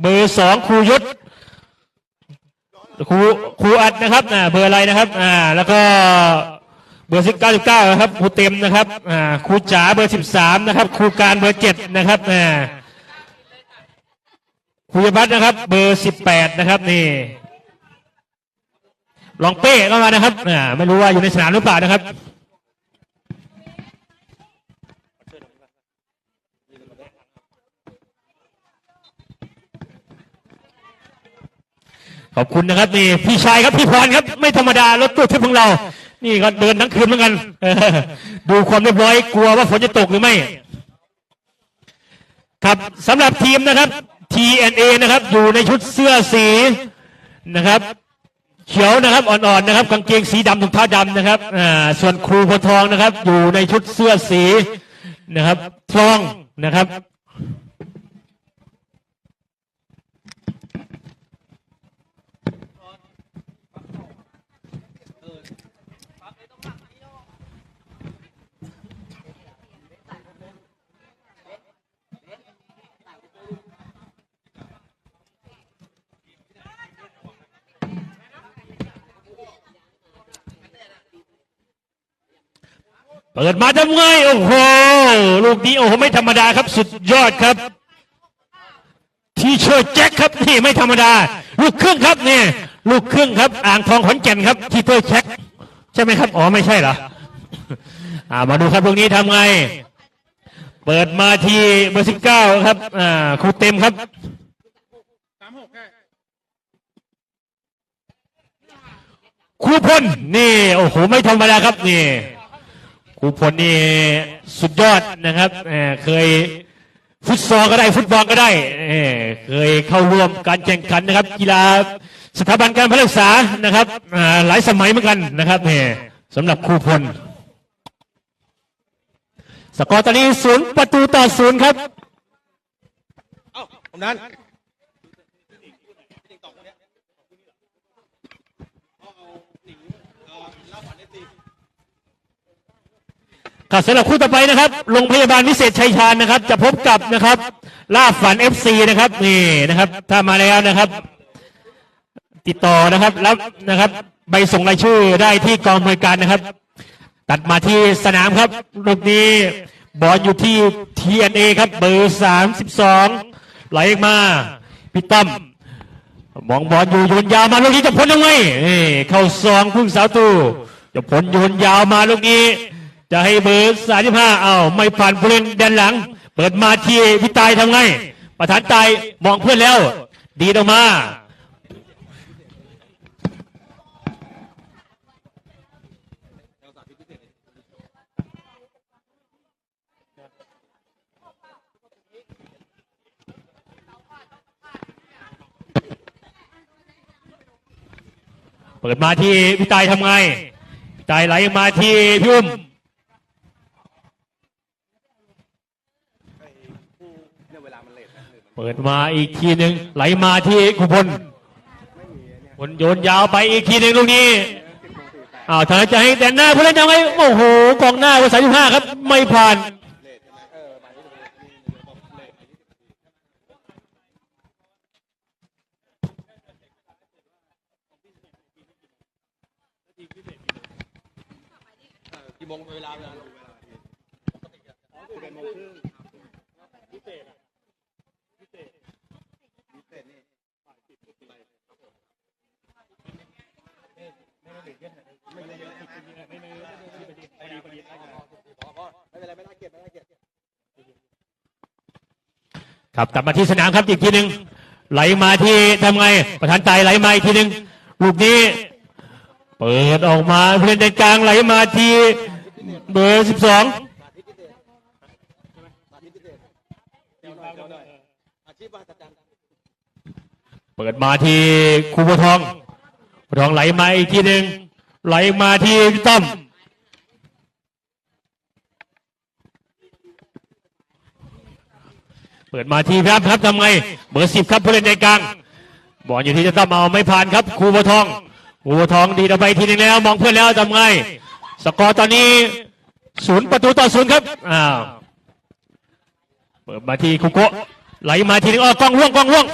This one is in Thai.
เบอร์สองครูยศครูครูอัดนะครับอ่าเบอร์อะไรนะครับอ่าแล้วก็เบอร์สิบเก้าสิบเก้านะครับครูเต็มนะครับอ่าครูจ๋าเบอร์สิบสามนะครับครูการเบอร์เจ็ดนะครับอ่าครูยบัตนะครับ เบอร์สิบแปดนะครับนี่ลองเป้เข้ามานะครับอ่าไม่รู้ว่าอยู่ในสนามหรือเปล่านะครับ ขอบคุณนะครับนี่พี่ชายครับพี่พรครับ ไม่ธรรมดารถตู้ทึบของเรา นี่ก็เดินทั้งคืนเหมือนกันดูความเรียบร้อยกลัวว่าฝนจะตกหรือไม่ ครับสำหรับทีมนะครับ TNA นะครับอยู่ในชุดเสื้อสีนะครับเขียวนะครับอ่อนๆนะครับกางเกงสีดำถุงเท้าดำนะครับอ่าส่วนครูโพทองนะครับ อยู่ในชุดเสื้อสีนะครับทองนะครับ เปิดมาทำไงโอ้โห ลูกนี้โอ้โหไม่ธรรมดาครับ สุดยอดครับ ทีเชิร์แจ็คครับนี่ไม่ธรรมดา ลูกครึ่งครับนี่ลูกครึ่งครับ อ่างทองขอนแก่นครับ ทีเชิร์แจ็คใช่ไหมครับ อ๋อไม่ใช่เหรออ่ามาดูครับลูกนี้ทำไง เปิดมาทีเบอร์สิบเก้าครับ อ่าครูเต็มครับครูพลนี่ โอ้โห ไม่ธรรมดาครับนี่ ครูพลนี่สุดยอดนะครับเคยฟุตซอลก็ได้ฟุตบอลก็ได้เคยเข้าร่วมการแข่งขันนะครับ กีฬาสถาบันการพัฒนาศึกษานะครับหลายสมัยเหมือนกันนะครับเสำหรับครูพลสกอร์ตอนนี้ศูนย์ประตูต่อศูนย์ครับผมนั้น ครับสำหรับคู่ต่อไปนะครับโรงพยาบาลวิเศษชัยชาญนะครับ จะพบกับนะครับล่าฝันเอฟซีนะครับนี่นะครับ ถ้ามาแล้วนะครับ ติดต่อนะครับแล้วนะครับ ใบส่งรายชื่อได้ที่กองอำนวยการนะครับ ตัดมาที่สนามครับลูกนี้บอลอยู่ที่ TNA ครับ เบอร์สามสิบสองไหลมาพี่ตั้มมองบอลอยู่โยนยาวมาลูกนี้จะพ้นยังไงนี่เข้าซองพึ่งสาวตูจะพ้นโยนยาวมาลูกนี้ จะให้เบอร์สามสิบห้าเอาไม่ผ่านผู้เล่นแดนหลัง เปิดมาทีพี่ตายทำไง ประธานตายมองเพื่อนแล้ว ดีออกมา เปิดมาที่พี่ตายทำไงพี่ตายไหลมาที่พี่อุ้ม เปิดมาอีกทีหนึ่งไหลมาที่คุพลพลโยนยาวไปอีกทีหนึ่งลูกนี้อ้าวทางจะให้แต่หน้าผู้เล่นทำไงโอ้โหกองหน้าวัยสามสิบห้าครับ ไม่ผ่านมงเลทเออกี่โมงเวลาเวลาปกติอะอ๋อสิบเอ็ดโมงครึ่งพิเศษอะพิเศษพิเศษนี่บ่ายสิบไปครับผม ไม่ไม่ไม่ไม่ไม่ไม่เป็นไรไม่น่าเกลียดไม่น่าเกลียดครับกลับมาที่สนามครับอีกทีหนึ่งไหลมาที่ทำไง ประธานตายไหลมาอีกทีหนึ่งลูกนี้ เปิดออกมาผู้เล่นแดนกลางไหลมาที่เบอร์สิบสองเปิดมาที่คูบัวทองบัวทองไหลมาอีกทีหนึ่ง ไหลมาที่พี่ต้อมเปิดมาทีครับครับทำไงเบอร์สิบครับผู้เล่นในกลางบอลอยู่ที่จะต้อมเอาไม่ผ่านครับครูบัวทองครูบัวทองดีดออไปทีนึงแล้ว มองเพื่อนแล้วทำไงสกอร์ตอนนี้ศูนย์ประตูต่อศูนย์ครับอ้าวเปิดมาทีคุโกะไหลมาทีนึงอ้อกล้องล่วงกล้องล่วง